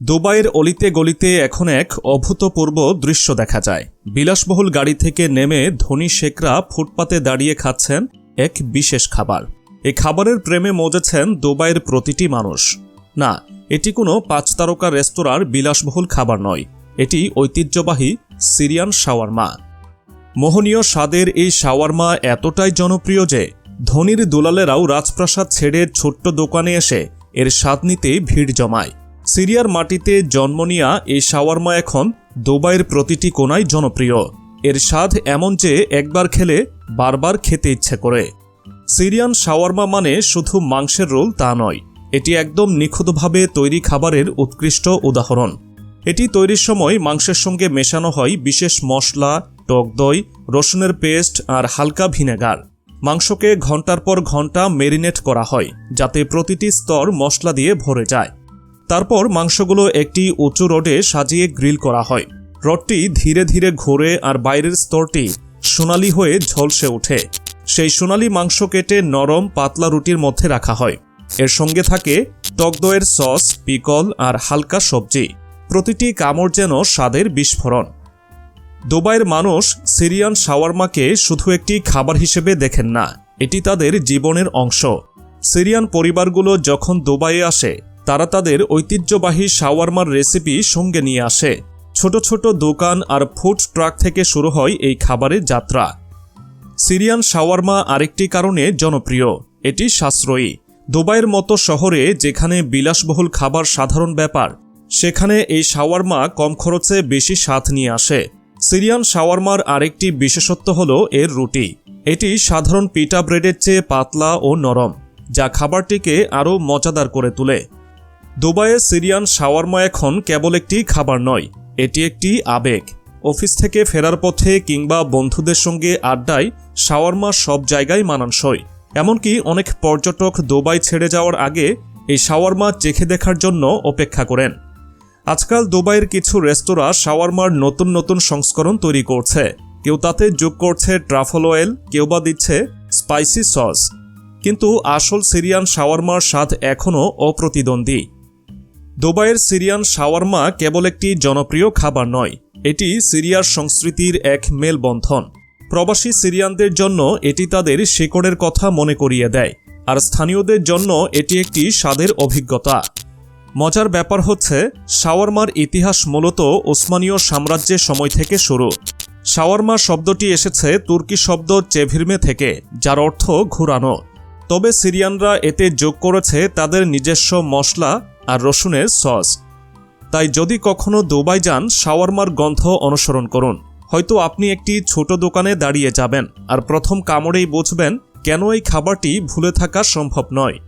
দুবাইয়ের অলিতে গলিতে এখন এক অভূতপূর্ব দৃশ্য দেখা যায়। বিলাসবহুল গাড়ি থেকে নেমে ধনী শেখরা ফুটপাতে দাঁড়িয়ে খাচ্ছেন এক বিশেষ খাবার। এই খাবারের প্রেমে মজেছেন দুবাইয়ের প্রতিটি মানুষ। না, এটি কোনো পাঁচ তারকা রেস্তোরাঁর বিলাসবহুল খাবার নয়। এটি ঐতিহ্যবাহী সিরিয়ান শাওয়ারমা। মোহনীয় স্বাদের এই শাওয়ারমা এতটাই জনপ্রিয় যে ধনীর দুলালেরাও রাজপ্রাসাদ ছেড়ে ছোট্ট দোকানে এসে এর স্বাদ নিতে ভিড় জমায়। সিরিয়ার মাটিতে জন্ম নেয়া এই শাওয়ারমা এখন দুবাইয়ের প্রতিটি কোনায় জনপ্রিয়। এর স্বাদ এমন যে একবার খেলে বারবার খেতে ইচ্ছে করে। সিরিয়ান শাওয়ারমা মানে শুধু মাংসের রোল তা নয়, এটি একদম নিখুঁতভাবে তৈরি খাবারের উৎকৃষ্ট উদাহরণ। এটি তৈরির সময় মাংসের সঙ্গে মেশানো হয় বিশেষ মশলা, টক দই, রসুনের পেস্ট আর হালকা ভিনেগার। মাংসকে ঘণ্টার পর ঘণ্টা মেরিনেট করা হয়, যাতে প্রতিটি স্তর মশলা দিয়ে ভরে যায়। তারপর মাংসগুলো একটি উঁচু রডে সাজিয়ে গ্রিল করা হয়। রডটি ধীরে ধীরে ঘোরে আর বাইরের স্তরটি সোনালি হয়ে ঝলসে ওঠে। সেই সোনালি মাংস কেটে নরম পাতলা রুটির মধ্যে রাখা হয়। এর সঙ্গে থাকে টক দইয়ের সস, পিকল আর হালকা সবজি। প্রতিটি কামড় যেন স্বাদের বিস্ফোরণ। দুবাইয়ের মানুষ সিরিয়ান শাওয়ারমাকে শুধু একটি খাবার হিসেবে দেখেন না, এটি তাদের জীবনের অংশ। সিরিয়ান পরিবারগুলো যখন দুবাইয়ে আসে তারা তাদের ঐতিহ্যবাহী শাওয়ারমার রেসিপি সঙ্গে নিয়ে আসে। ছোট ছোট দোকান আর ফুড ট্রাক থেকে শুরু হয় এই খাবারের যাত্রা। সিরিয়ান শাওয়ারমা আরেকটি কারণে জনপ্রিয়। এটি সাশ্রয়ী। দুবাইয়ের মতো শহরে যেখানে বিলাসবহুল খাবার সাধারণ ব্যাপার, সেখানে এই শাওয়ারমা কম খরচে বেশি স্বাদ নিয়ে আসে। সিরিয়ান শাওয়ারমার আরেকটি বিশেষত্ব হল এর রুটি। এটি সাধারণ পিটা ব্রেডের চেয়ে পাতলা ও নরম, যা খাবারটিকে আরও মজাদার করে তোলে। দুবাইয়ে সিরিয়ান শাওয়ারমা এখন কেবল একটি খাবার নয়, এটি একটি আবেগ। অফিস থেকে ফেরার পথে কিংবা বন্ধুদের সঙ্গে আড্ডায় শাওয়ারমা সব জায়গায় মানানসই। এমনকি অনেক পর্যটক দুবাই ছেড়ে যাওয়ার আগে এই শাওয়ারমা চেখে দেখার জন্য অপেক্ষা করেন। আজকাল দুবাইয়ের কিছু রেস্তোরাঁ শাওয়ারমার নতুন নতুন সংস্করণ তৈরি করছে। কেউ তাতে যোগ করছে ট্রাফল অয়েল, কেউ বা দিচ্ছে স্পাইসি সস। কিন্তু আসল সিরিয়ান শাওয়ারমার স্বাদ এখনও অপ্রতিদ্বন্দ্বী। দুবাইয়ের সিরিয়ান শাওয়ারমা কেবল একটি জনপ্রিয় খাবার নয়, এটি সিরিয়ার সংস্কৃতির এক মেলবন্ধন। প্রবাসী সিরিয়ানদের জন্য এটি তাদের শেকড়ের কথা মনে করিয়ে দেয়, আর স্থানীয়দের জন্য এটি একটি স্বাদের অভিজ্ঞতা। মজার ব্যাপার হচ্ছে, শাওয়ারমার ইতিহাস মূলত ওসমানীয় সাম্রাজ্যের সময় থেকে শুরু। শাওয়ারমা শব্দটি এসেছে তুর্কি শব্দ চেভিরমে থেকে, যার অর্থ ঘুরানো। তবে সিরিয়ানরা এতে যোগ করেছে তাদের নিজস্ব মশলা আর রসুনের সস। তাই যদি কখনো দুবাই যান, শাওয়ারমার গন্ধ অনুসরণ করুন। হয়তো আপনি একটি ছোট দোকানে দাঁড়িয়ে যাবেন আর প্রথম কামড়েই বুঝবেন কেন এই খাবারটি ভুলে থাকা সম্ভব নয়।